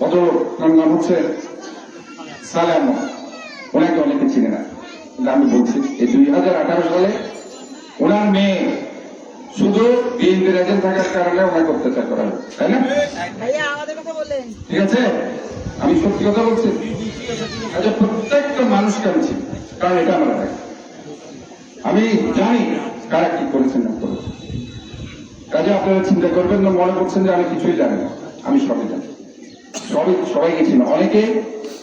ওনার নাম হচ্ছে ওনাকে অনেকে চিনে না কিন্তু আমি বলছি এই দুই হাজার আঠারো সালে ওনার মেয়ে শুধু বিএনপির এজেন্ট থাকার কারণে ওনাকে অত্যাচার করা হয়েছে তাই না? ভাইয়া আমাদের কথা বললেন। ঠিক আছে? আমি সত্যি কথা বলছি আচ্ছা প্রত্যেকটা মানুষকে আমি চিনি কারণ এটা আমার। আমি জানি কারা কি করেছেন না করেছেন। কাজে আপনারা চিন্তা করবেন না মনে করছেন যে আমি কিছুই জানি না আমি সবই জানি। সবই সবাইকে চিনি অনেকে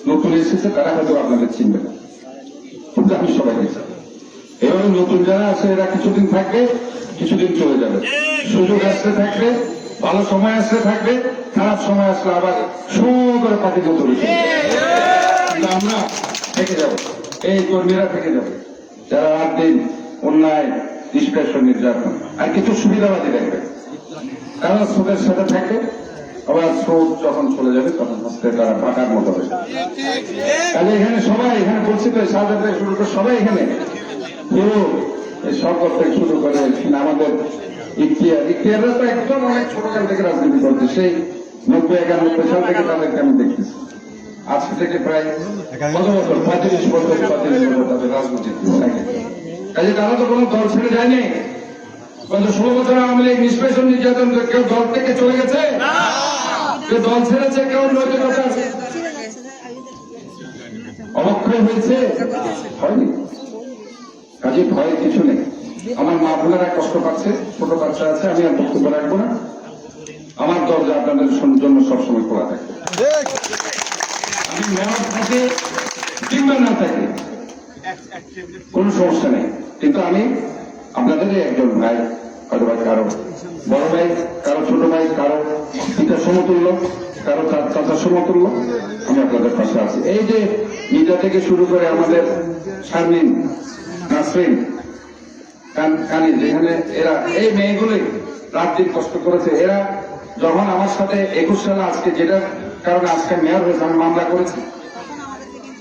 নতুন এসেছে, তারা হয়তো আপনাদের চিনবে কিন্তু আমি সবাইকে চিনি এভাবে নতুন যারা আছে, এরা কিছুদিন থাকবে, কিছুদিন চলে যাবে। সুযোগ আসতে থাকবে, ভালো সময় আসতে থাকবে, খারাপ সময় আসলে আবার করে পাঠিয়ে দিতে আমরা থেকে যাব। এই কর্মীরা থেকে যাবে। যারা রাত দিন অন্যায় নিষ্কাশন নির্যাতন, আর কিছু সুবিধাবাদী দেখবে। কারণ স্রোতের সাথে থাকে আবার স্রোত যখন চলে যাবে, তখন হচ্ছে তারা বাটার মতো যাবে। তাহলে এখানে সবাই, এখানে বলছি তো সাহায্য থেকে শুরু করে সবাই এখানে। পুরো সরকার থেকে শুরু করে আমাদের ইতিহাস ইতিহাসরা তো একদম অনেক ছোটকাল থেকে রাজনীতি করছে। সেই নব্বই, একানব্বই সাল থেকে তাদেরকে আমি দেখতেছি। আজকে থেকে প্রায় কত বছর? পঁয়ত্রিশ বছর পঁয়ত্রিশ বছর তাদের রাজনীতি থাকে। কাজে তারা তো কোনো দল ছেড়ে যায়নি। গত ষোলো বছর আওয়ামী লীগ নিষ্পেষণ নির্যাতন কেউ দল থেকে চলে গেছে? কেউ দল ছেড়েছে, কেউ নৈতিকতা অবক্ষয় হয়েছে? হয়নি? কাজে ভয়ের কিছু নেই। আমার মা বোনেরা কষ্ট পাচ্ছে, ছোট বাচ্চা আছে, আমি আর বক্তব্য রাখব না। আমার দরজা আপনাদের জন্য সবসময় খোলা থাকবে আমি মেয়র থাকে, কিংবা না থাকে, কোনো সমস্যা নেই। কিন্তু আমি আপনাদেরই একজন ভাই। হয়তো বা কারও বড় ভাই কারও ছোট ভাই কারও পিতা সমতুল্য কারও তার চাচা সমতুল্য আমি আপনাদের পাশে আছি। এই যে মিডিয়া থেকে শুরু করে আমাদের শারমিন নাসরিন কানি যেখানে এরা এই মেয়েগুলি রাত দিন কষ্ট করেছে। এরা যখন আমার সাথে একুশ সালে আজকে যেটার কারণে আজকে মেয়র হয়েছে আমি মামলা করেছি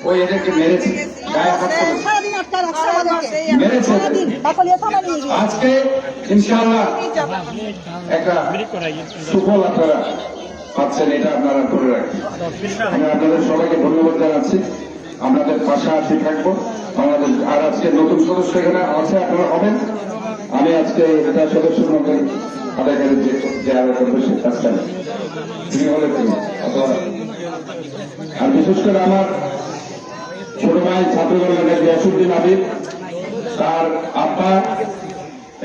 ওই এদেরকে মেরেছি গায়ে হাত করেছে সারাদিন রাখছে আমাদেরকে সারাদিন বাকলিয়া থানা নিয়ে গিয়ে। আজকে ইনশাআল্লাহ একটা সুফল আপনারা পাচ্ছেন এটা আপনারা ধরে রাখবেন আমি আপনাদের সবাইকে ধন্যবাদ জানাচ্ছি। আপনাদের পাশে আছি থাকব। বাংলাদেশ আর আজকে নতুন সদস্য এখানে আছে আপনারা হবেন। আমি আজকে এটা সদস্যের মধ্যে আদায়কারী যে যে আরও করবে সে কাজটা তিনি হলে আর বিশেষ করে আমার ছোট ভাই ছাত্রদল নেতা গিয়াসুদ্দিন আবিদ তার আব্বা,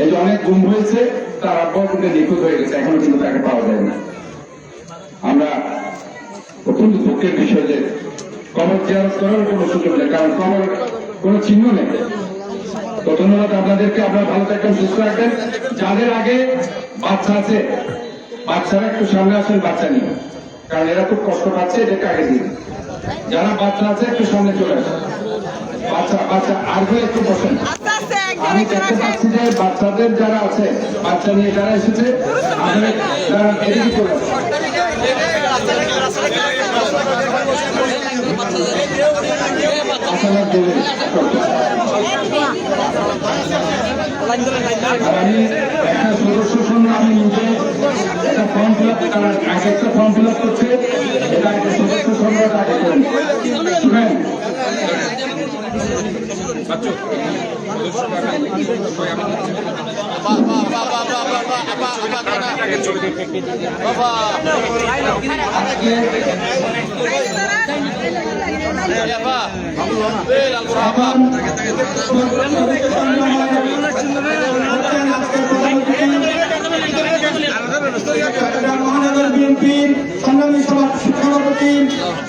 এই যে অনেক গুম হয়েছে, তার আব্বাও কিন্তু নিখোঁজ হয়ে গেছে, এখনও কিন্তু তাকে পাওয়া যায় না। আমরা অত্যন্ত দুঃখের বিষয় যে কবর জিয়ারত করার কোনো সুযোগ নেই, কারণ কবর কোনো চিহ্ন নেই। তো ধন্যবাদ আপনাদেরকে, আপনারা ভালো থাকবেন, সুস্থ রাখবেন যাদের আগে বাচ্চা আছে, বাচ্চারা একটু সামনে আসেন, বাচ্চা নিয়ে। কারণ এরা খুব কষ্ট পাচ্ছে, এদেরকে আগে দিন। যারা বাচ্চা আছে একটু সামনে চলে আসেন। বাচ্চা বাচ্চা আর কেউ একটু বসেন। আমি দেখতে পাচ্ছি যে বাচ্চাদের যারা আছে বাচ্চা নিয়ে যারা এসেছে যারা এদিকে চলে আমি একটা সদস্য সঙ্গে আমি নিজে একটা ফর্ম ফিল আপ তারা এক একটা ফর্ম ফিল আপ করছে এটা একটা সদস্য সঙ্গে আগে করেন শুনেন আজকে সাবান চট্টগ্রাম মহানগর বিএনপির সংগ্রামী সভাপতি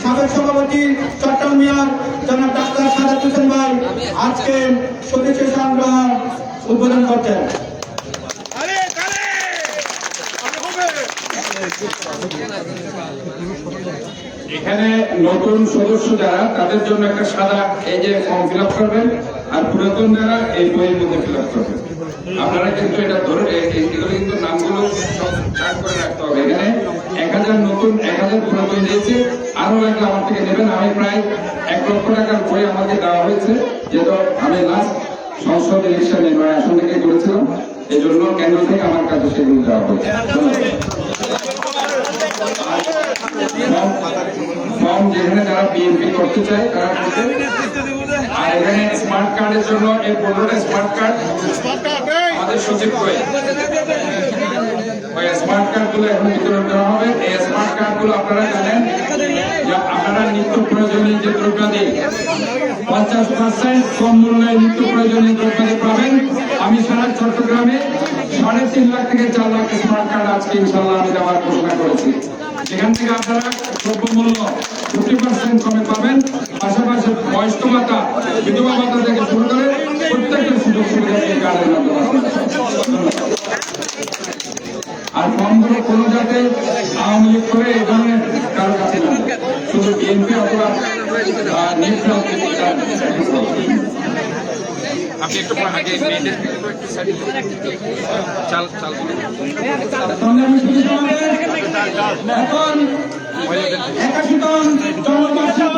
সাবেক সভাপতি চট্টগ্রাম মেয়র জনাব ডাক্তার সাজাদ হোসেন ভাই আজকে সদস্য সংগ্রহ উদ্বোধন করছেন। এখানে নতুন সদস্য যারা তাদের জন্য একটা সাদা এই যে ফর্ম ফিল আপ করবেন আর পুরাতন যারা এই বইয়ের মধ্যে ফিল আপ করবেন। আপনারা কিন্তু এটা ধরে এগুলো কিন্তু নামগুলো সব করে রাখতে হবে এখানে এক হাজার নতুন এক পুরাতন দিয়েছে আরও লাগলে আমার থেকে নেবেন। আমি প্রায় এক লক্ষ টাকার বই আমাকে দেওয়া হয়েছে যেহেতু আমি লাস্ট সংসদ ইলেকশনে নয় আসন থেকে করেছিলাম এই জন্য কেন্দ্র থেকে আমার কাছে সেগুলো দেওয়া হয়েছে। ধন্যবাদ। করতে চাই তারা আর এখানে স্মার্ট কার্ডের জন্য এই পনেরোটা স্মার্ট কার্ড আমাদের সচিব করে। ওই স্মার্ট কার্ডগুলো এখন বিতরণ করা হবে এই স্মার্ট কার্ডগুলো আপনারা জানেন যে আপনারা নিত্য প্রয়োজনীয় যে দ্রব্যাদি পঞ্চাশ পার্সেন্ট কম মূল্যে নিত্য প্রয়োজনীয় দ্রব্যাদি পাবেন, আমি সারা চট্টগ্রামে সাড়ে তিন লাখ থেকে চার লাখ স্মার্ট কার্ড আজকে ইনশাল্লাহ আমি দেওয়ার ঘোষণা করেছি সেখান থেকে আপনারা দ্রব্য মূল্য ফিফটি পার্সেন্ট কমে পাবেন, পাশাপাশি বয়স্ক ভাতা, বিধবা ভাতা থেকে শুরু করে প্রত্যেকের সুযোগ সুবিধা এই কার্ডের মাধ্যমে। আর ফর্মগুলো কোনো যাতে আওয়ামী লীগ করে এই ধরনের কারও কাছে শুধু বিএনপি অথবা নিউট্রাল আপনি একটু আগে মেয়েদের একটু চাল চাল সংগ্রামী সুধী সমাবেশ, এখন একাশিতম জন্মবার্ষিকী